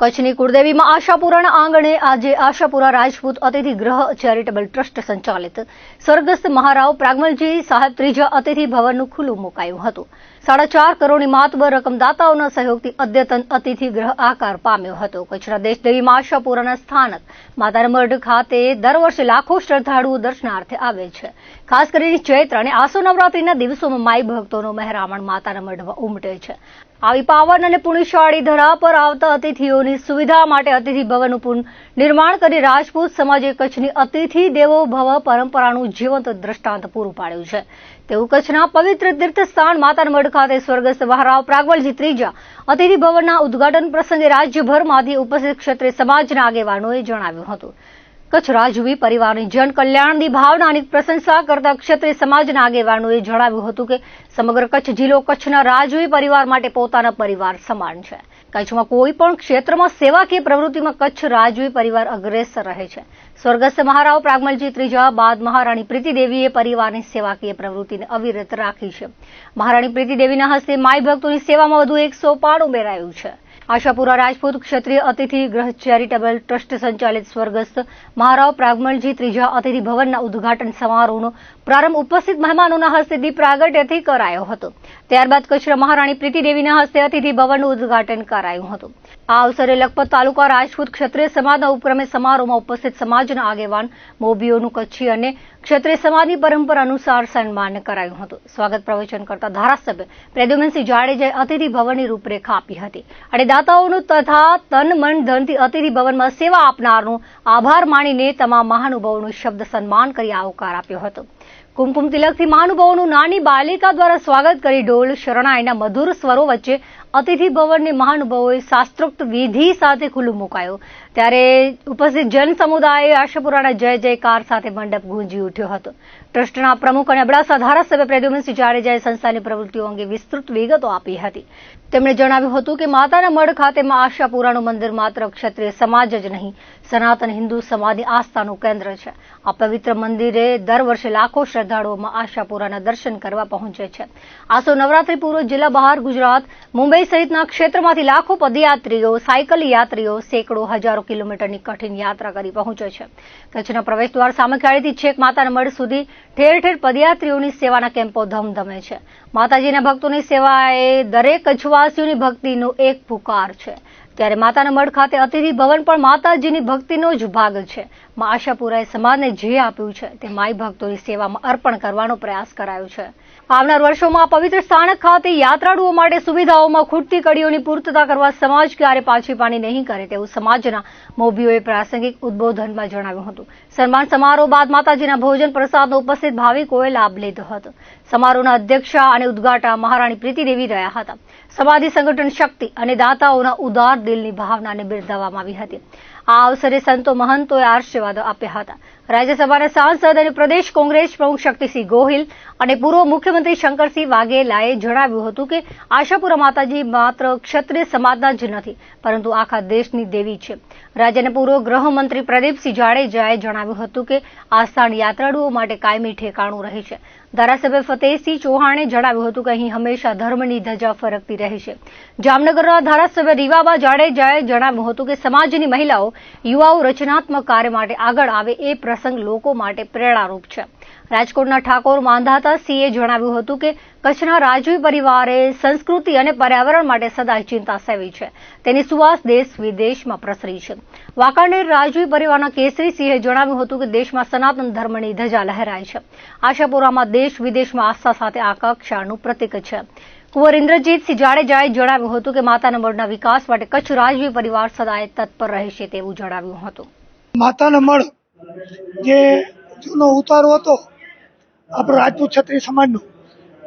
કચ્છની કુળદેવીમાં આશાપુરાના આંગણે આજે આશાપુરા રાજપૂત અતિથિ ગ્રહ ચેરિટેબલ ટ્રસ્ટ સંચાલિત. સ્વર્ગસ્થ મહારાવ પ્રાગમલજી સાહેબ ત્રીજા અતિથિ ભવનનું ખુલ્લું મુકાયું હતું. સાડા ચાર કરોડની માતબર રકમદાતાઓના સહયોગથી અદ્યતન અતિથિ ગ્રહ આકાર પામ્યો હતો. કચ્છના દેશદેવીમાં આશાપુરાના સ્થાનક માતાના મઢ ખાતે દર વર્ષે લાખો શ્રદ્ધાળુઓ દર્શનાર્થે આવે છે. ખાસ કરીને ચૈત્ર અને આસો નવરાત્રીના દિવસોમાં માઈ ભક્તોનો મહેરામણ માતાના મઢમાં ઉમટે છે. આવી પાવન અને પુણ્યશાળી ધરા પર આવતા અતિથિઓની સુવિધા માટે અતિથિ ભવનનું નિર્માણ કરી રાજપૂત સમાજે કચ્છની અતિથિ દેવો ભવ પરંપરાનું જીવંત દ્રષ્ટાંત પૂરું પાડ્યું છે. તેવું કચ્છના પવિત્ર તીર્થસ્થાન માતાનમઢ ખાતે સ્વર્ગસ્થ મહારાવ પ્રાગવલજી ત્રીજા અતિથિ ભવનના ઉદ્ઘાટન પ્રસંગે રાજ્યભરમાંથી ઉપસ્થિત ક્ષત્રિય સમાજના આગેવાનોએ જણાવ્યું હતું. કચ્છ રાજવી પરિવારની જન કલ્યાણની ભાવનાની પ્રશંસા કરતા ક્ષત્રિય સમાજના આગેવાનોએ જણાવ્યું હતું કે સમગ્ર કચ્છ જિલ્લો કચ્છના રાજવી પરિવાર માટે પોતાના પરિવાર સમાન છે. કચ્છમાં કોઈ પણ ક્ષેત્રમાં સેવાકીય પ્રવૃત્તિમાં કચ્છ રાજવી પરિવાર અગ્રેસર રહે છે. સ્વર્ગસ્થ મહારાવ પ્રાગમલજી ત્રીજા, બાદ મહારાણી પ્રીતિદેવીએ પરિવારની સેવાકીય પ્રવૃત્તિને અવિરત રાખી છે. મહારાણી પ્રીતિદેવીના હસ્તે માઈ ભક્તોની સેવામાં વધુ એક સોપાન ઉમેરાયું છે. આશાપુરા રાજપૂત ક્ષત્રિય અતિથિ ગ્રહ ચેરિટેબલ ટ્રસ્ટ સંચાલિત સ્વર્ગસ્થ મહારાવ પ્રાગમલજી ત્રીજા અતિથિ ભવનના ઉદઘાટન સમારોહનો પ્રારંભ ઉપસ્થિત મહેમાનોના હસ્તે દીપ પ્રાગટ્યથી કરાયો હતો. ત્યારબાદ કચ્છના મહારાણી પ્રીતિદેવીના હસ્તે અતિથિ ભવનનું ઉદ્ઘાટન કરાયું હતું. આ અવસરે લખપત તાલુકા રાજપૂત ક્ષત્રિય સમાજના ઉપક્રમે સમારોહમાં ઉપસ્થિત સમાજના આગેવાન મોભીઓનું કચ્છી અને ક્ષત્રિય સમાજની પરંપરા અનુસાર સન્માન કરાયું હતું. સ્વાગત પ્રવચન કરતા ધારાસભ્ય પ્રદ્યુમનસિંહ જાડેજાએ અતિથિ ભવનની રૂપરેખા આપી હતી અને દાતાઓનું તથા તન મન ધનથી અતિથિ ભવનમાં સેવા આપનારનું આભાર માણીને તમામ મહાનુભાવોનું શબ્દ સન્માન કરી આવકાર આપ્યો હતો. કુમકુમ તિલકથી મહાનુભાવોનું નાની બાલિકા દ્વારા સ્વાગત કરી ઢોલ શરણાઈના મધુર સ્વરો વચ્ચે અતિથિ ભવનને મહાનુભાવોએ શાસ્ત્રોક્ત વિધિ સાથે ખુલ્લું મુકાયું. ત્યારે ઉપસ્થિત જન સમુદાયે આશાપુરાના જય જયકાર સાથે મંડપ ગુંજી ઉઠ્યો હતો. ટ્રસ્ટના પ્રમુખ અને અબડાસા ધારાસભ્ય પ્રદ્યુમનસિંહ જાડેજાએ સંસ્થાની પ્રવૃત્તિઓ અંગે વિસ્તૃત વિગતો આપી હતી. તેમણે જણાવ્યું હતું કે માતાના મઢ ખાતેમાં આશાપુરાનું મંદિર માત્ર ક્ષત્રિય સમાજ જ નહીં, સનાતન હિન્દુ સમાજની આસ્થાનું કેન્દ્ર છે. આ પવિત્ર મંદિરે દર વર્ષે લાખો શ્રદ્ધાળુઓમાં આશાપુરાના દર્શન કરવા પહોંચે છે. આસો નવરાત્રી પૂર્વ જિલ્લા બહાર ગુજરાત, મુંબઈ સહિતના ક્ષેત્રમાંથી લાખો પદયાત્રીઓ, સાયકલ યાત્રીઓ, સેંકડો હજારો કિલોમીટરની કઠિન યાત્રા કરી પહોંચે છે. કચ્છના પ્રવેશદ્વાર સામખિયાળીથી છેક માતાના મઢ સુધી ઠેર ઠેર પદયાત્રીઓની સેવાના કેમ્પો ધમધમે છે. માતાજીના ભક્તોની સેવાએ દરેક કચ્છવાસીઓની ભક્તિનો એક પુકાર છે. ત્યારે માતાના મઢ ખાતે અતિથિ ભવન પણ માતાજીની ભક્તિનો જ ભાગ છે. મા આશાપુરાએ સમાજને જે આપ્યું છે તે માઈ ભક્તોની સેવામાં અર્પણ કરવાનો પ્રયાસ કરાયો છે. આવનાર વર્ષોમાં પવિત્ર સ્થાનક ખાતે યાત્રાળુઓ માટે સુવિધાઓમાં ખૂટતી કડીઓની પૂર્તતા કરવા સમાજ ક્યારે પાછી પાણી નહીં કરે તેવું સમાજના મોભીઓએ પ્રાસંગિક ઉદબોધનમાં જણાવ્યું હતું. સન્માન સમારોહ બાદ માતાજીના ભોજન પ્રસાદનો ઉપસ્થિત ભાવિકોએ લાભ લીધો હતો. સમારોહના અધ્યક્ષા અને ઉદઘાટા મહારાણી પ્રીતિદેવી રહ્યા હતા. સમાધિ સંગઠન શક્તિ અને દાતાઓના ઉદાર દિલની ભાવનાને બિરદાવવામાં આવી હતી. આ અવસરે સંતો મહંતોએ આશીર્વાદ આપ્યા હતા. રાજ્યસભાના સાંસદ અને પ્રદેશ કોંગ્રેસ પ્રમુખ શક્તિસિંહ ગોહિલ અને પૂર્વ મુખ્યમંત્રી શંકરસિંહ વાઘેલાએ જણાવ્યું હતું કે આશાપુરા માતાજી માત્ર ક્ષત્રિય સમાજના જ નથી, પરંતુ આખા દેશની દેવી છે. રાજ્યના પૂર્વ ગૃહમંત્રી પ્રદીપસિંહ જાડેજાએ જણાવ્યું હતું કે આ સ્થાન યાત્રાળુઓ માટે કાયમી ઠેકાણું રહે છે. ધારાસભ્ય ફતેહસિંહ ચૌહાણે જણાવ્યું હતું કે અહીં હંમેશા ધર્મની ધજા ફરકતી રહે છે. જામનગરના ધારાસભ્ય રીવાબા જાડેજાએ જણાવ્યું હતું કે સમાજની મહિલાઓ યુવાઓ રચનાત્મક કાર્ય માટે આગળ આવે એ પ્રસંગ લોકો માટે પ્રેરણારૂપ છે. રાજકોટના ઠાકોર માંધાતા સિંહે જણાવ્યું હતું કે, કચ્છના રાજવી પરિવારે સંસ્કૃતિ અને પર્યાવરણ માટે સદાય ચિંતા સેવી છે. તેની સુવાસ દેશ વિદેશમાં પ્રસરી છે. વાંકાનેર રાજવી પરિવારના કેસરી સિંહે જણાવ્યું હતું કે, દેશમાં સનાતન ધર્મની ધજા લહેરાય છે. આશાપુરામાં દેશ વિદેશમાં આસ્થા સાથે આ કક્ષાનું પ્રતીક છે. કુંવર ઇન્દ્રજીતસિંહ જાડેજાએ જણાવ્યું હતું કે, માતાના મઢના વિકાસ માટે કચ્છ રાજવી પરિવાર સદાય તત્પર રહેશે તેવું જણાવ્યું હતું. માતાના મળ જે જૂનો ઉતારો હતો, આપણો રાજપૂત ક્ષત્રિય સમાજનો,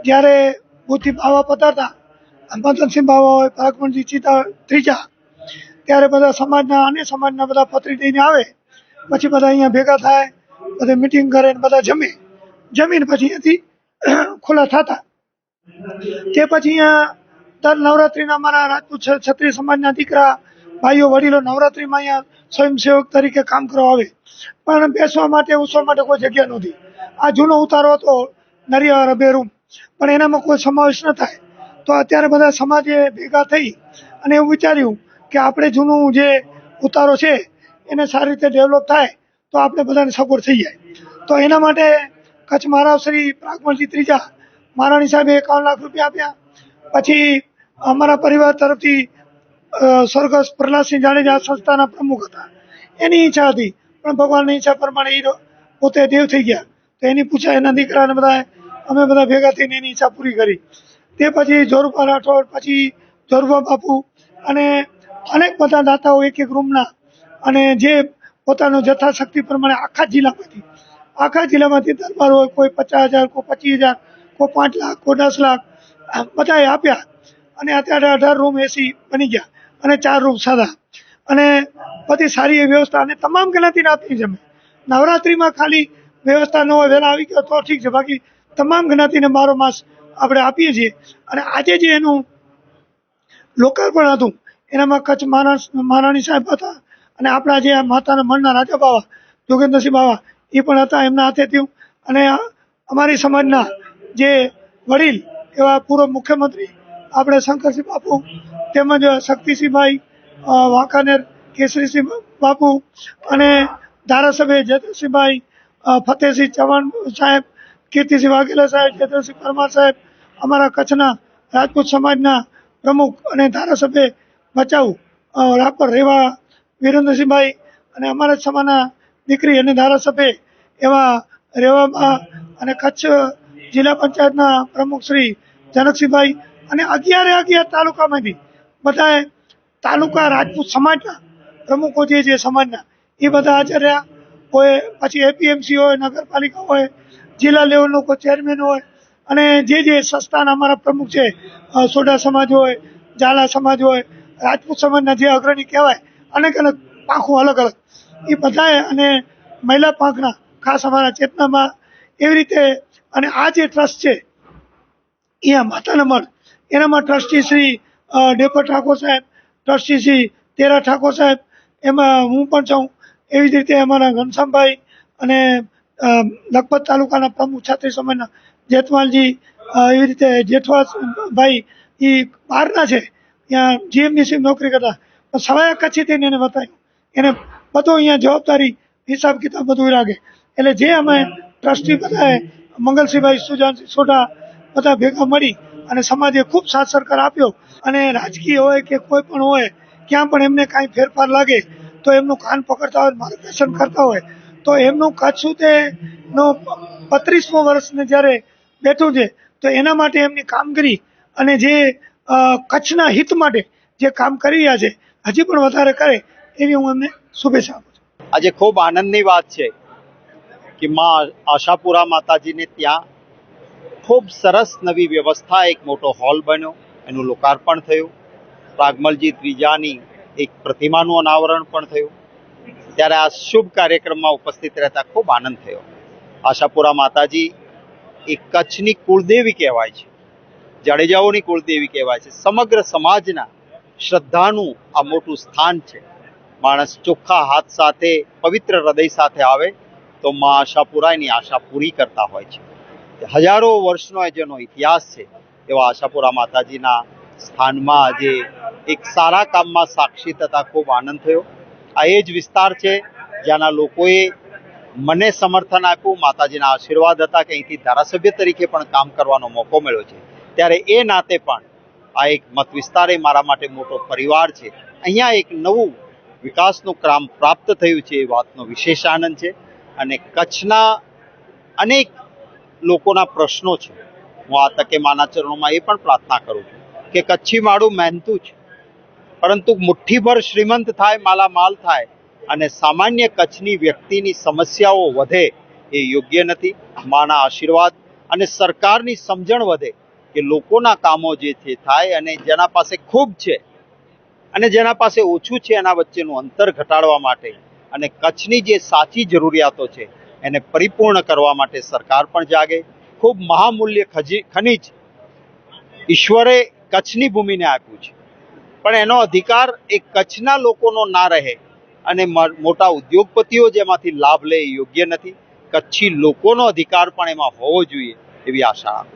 જ્યારે બુદ્ધિ બાવા પધારતા મદનસિંહ બાવા હોય પાકમણજી ચિતા ત્રીજા ત્યારે બધા સમાજના, અન્ય સમાજના બધા પત્રી દઈને આવે, પછી બધા અહીંયા ભેગા થાય, બધે મિટિંગ કરે ને બધા જમે, જમીને પછી અહીંયાથી ખુલ્લા થતા. તે પછી અહીંયા દર નવરાત્રિના મારા રાજપૂત ક્ષત્રિય સમાજના દીકરા, ભાઈઓ, વડીલો નવરાત્રિમાં અહીંયા સ્વયંસેવક તરીકે કામ કરવા આવે. પણ બેસવા માટે ઉસવા માટે કોઈ જગ્યા નહોતી. આ જૂનો ઉતારો હતો નરિયા બે રૂમ પણ એનામાં કોઈ સમાવેશ ન થાય. તો અત્યારે બધા સમાજે ભેગા થઈ અને એવું વિચાર્યું કે આપણે જૂનું જે ઉતારો છે, એને સારી રીતે ડેવલપ થાય, તો આપણે બધાને સપોર્ટ થઈ જાય. તો એના માટે કચ્છ મહારાવ શ્રી પ્રાગમલજી ત્રીજા, મહારાણી સાહેબે એકાવન લાખ રૂપિયા આપ્યા. પછી અમારા પરિવાર તરફથી સ્વર્ગસ્થ પ્રહલાદસિંહ જાડેજા સંસ્થાના પ્રમુખ હતા. એની ઈચ્છા હતી, પણ ભગવાનની ઈચ્છા પ્રમાણે એ પોતે દેવ થઈ ગયા. તો એની પૂછા એના દીકરાને બધા અમે બધા ભેગા થઈને એની ઈચ્છા પૂરી કરી. તે પછી જોરુભા રાઠોડ, પછી જોરુભા બાપુ અને અનેક બધા દાતાઓ એક એક રૂમના અને જે પોતાનો જથાશક્તિ પ્રમાણે આખા જિલ્લામાંથી આખા જિલ્લામાંથી દરબાર હોય, કોઈ પચાસ હજાર, કોઈ પચીસ હજાર, કોઈ પાંચ લાખ, કોઈ દસ લાખ બધાએ આપ્યા. અને અત્યારે અઢાર રૂમ એસી બની ગયા. અને ચાર રૂમ સાદા. અને બધી સારી વ્યવસ્થા અને તમામ જ્ઞાતિને આપી અમે. નવરાત્રિમાં ખાલી વ્યવસ્થા ન હોય, વહેલા આવી ગયો તો ઠીક છે. બાકી તમામ જ્ઞાતિને બારો માસ આપણે આપીએ છીએ. અને આજે જે એનું લોકાર્પણ હતું, એનામાં કચ્છ માણસ મહારાણી સાહેબ હતા અને આપણા જે માતાના મનના રાજા બાવા, જોગેન્દ્રસિંહ બાવા, એ પણ હતા, એમના હાથે થયું. અને અમારી સમાજના જે વડીલ એવા પૂર્વ મુખ્યમંત્રી, આપણે શંકરસિંહ બાપુ તેમજ શક્તિસિંહભાઈ વાંકાનેર કેસરીસિંહ બાપુ અને ધારાસભ્ય જયદ્રસિંહભાઈ ફતેહસિંહ ચૌહાણ સાહેબ કીર્તિસિંહ વાઘેલા સાહેબ જયદ્રસિંહ પરમાર સાહેબ અમારા કચ્છના રાજપૂત સમાજના પ્રમુખ અને ધારાસભ્ય અ, રાપર રેવા વિરેન્દ્રસિંહભાઈ અને અમારા સમાના દીકરી અને ધારાસભ્ય એવા રેવામાં અને કચ્છ જિલ્લા પંચાયતના પ્રમુખ શ્રી જનકસિંહભાઈ અને અગિયારે અગિયાર તાલુકામાંથી બધાએ તાલુકા, રાજપૂત સમાજના પ્રમુખો જે છે સમાજના, એ બધા હાજર રહ્યા. કોઈ પછી એપીએમસી હોય, નગરપાલિકા હોય, જિલ્લા લેવલનો કોઈ ચેરમેન હોય, અને જે જે સંસ્થાના અમારા પ્રમુખ છે સોડા સમાજ હોય, ઝાલા સમાજ હોય, રાજપૂત સમાજના જે અગ્રણી કહેવાય, અનેક અનેક પાંખો અલગ અલગ, એ બધાએ અને મહિલા પાંખના ખાસ અમારા ચેતનામાં એવી રીતે, અને આ જે ટ્રસ્ટ છે અહીંયા માતાના મઢ, એનામાં ટ્રસ્ટી શ્રી ડેપર ઠાકોર સાહેબ ટ્રસ્ટી શ્રી તેરા ઠાકોર સાહેબ, એમાં હું પણ છું. એવી જ રીતે અમારા ઘનશ્યામભાઈ અને લખપત તાલુકાના પ્રમુખ છાત્રી સમયના જેતમાલજી એવી રીતે જેઠવાભાઈ એ બહારના છે. ત્યાં જીએમડીસી નોકરી કરતા. પણ સવાયા કચ્છી થઈને એને બતાવ્યું એને બધું અહીંયા જવાબદારી, હિસાબ કિતાબ બધું લાગે એટલે જે અમે ટ્રસ્ટી બધાએ, મંગલસિંહભાઈ, સુજાનસિંહ સોઢા બધા ભેગા મળી અને સમાજે ખૂબ સાથ સરકાર આપ્યો. અને રાજકીય હોય કે કોઈ પણ હોય, ક્યાં પણ એમને કાંઈ ફેરફાર લાગે, તો એમનું કાન પકડતા હોય, માર્ગદર્શન કરતા હોય. તો એમનું કચ્છ સુધીનો બત્રીસમો વર્ષને જ્યારે બેઠું છે, તો એના માટે એમની કામગીરી અને જે કચ્છના હિત માટે જે કામ કરી રહ્યા છે, હજી પણ વધારે કરે, એવી હું એમને શુભેચ્છા આપું છું. આજે ખૂબ આનંદની વાત છે કે માં આશાપુરા માતાજીને ત્યાં ખૂબ સરસ નવી વ્યવસ્થા, એક મોટો હોલ બન્યો, એનું લોકાર્પણ થયું. પ્રાગમલજી ત્રીજાની એક પ્રતિમાનું અનાવરણ પણ થયું. ત્યારે આ શુભ કાર્યક્રમમાં ઉપસ્થિત રહેતા ખૂબ આનંદ થયો. આશાપુરા માતાજી એ કચ્છની કુળદેવી કહેવાય છે. જાડેજાઓની કુળદેવી કહેવાય છે. સમગ્ર સમાજના શ્રદ્ધાનું આ મોટું સ્થાન છે. માણસ ચોખ્ખા હાથ સાથે, પવિત્ર હૃદય સાથે આવે તો માં આશાપુરા એની આશા પૂરી કરતા હોય છે. હજારો વર્ષનો જેનો ઇતિહાસ છે, એવા આશાપુરા માતાજીના સ્થાનમાં આજે એક સારા કામમાં સાક્ષી થતા ખૂબ આનંદ થયો. આ એ જ વિસ્તાર છે, જ્યાંના લોકોએ મને સમર્થન આપ્યું, માતાજીના આશીર્વાદ હતા કે અહીંથી ધારાસભ્ય તરીકે પણ કામ કરવાનો મોકો મળ્યો છે. ત્યારે એ નાતે પણ આ એક મત વિસ્તાર એ મારા માટે મોટો પરિવાર છે. અહીંયા એક નવું વિકાસનું કામ પ્રાપ્ત થયું છે, એ વાતનો વિશેષ આનંદ છે. અને કચ્છના અનેક લોકોના પ્રશ્નો છે. હું આ તકે માના ચરણોમાં એ પણ પ્રાર્થના કરું છું કે કચ્છી માળું મહેનતું છે. પરંતુ મુઠ્ઠીભર શ્રીમંત થાય, માલામાલ થાય અને સામાન્ય કચ્છની વ્યક્તિની સમસ્યાઓ વધે એ યોગ્ય નથી. માના આશીર્વાદ અને સરકારની સમજણ વધે કે લોકોના કામો જે છે થાય અને જેના પાસે ખૂબ છે અને જેના પાસે ઓછું છે એના વચ્ચેનું અંતર ઘટાડવા માટે અને કચ્છની જે સાચી જરૂરિયાતો છે એને પરિપૂર્ણ કરવા માટે સરકાર પણ જાગે. ખૂબ મહામૂલ્ય ખનિજ ઈશ્વરે કચ્છની ભૂમિને આપ્યું છે. પણ એનો અધિકાર એ કચ્છના લોકોનો ના રહે અને મોટા ઉદ્યોગપતિઓ જેમાંથી લાભ લે યોગ્ય નથી. કચ્છી લોકોનો અધિકાર પણ એમાં હોવો જોઈએ એવી આશા.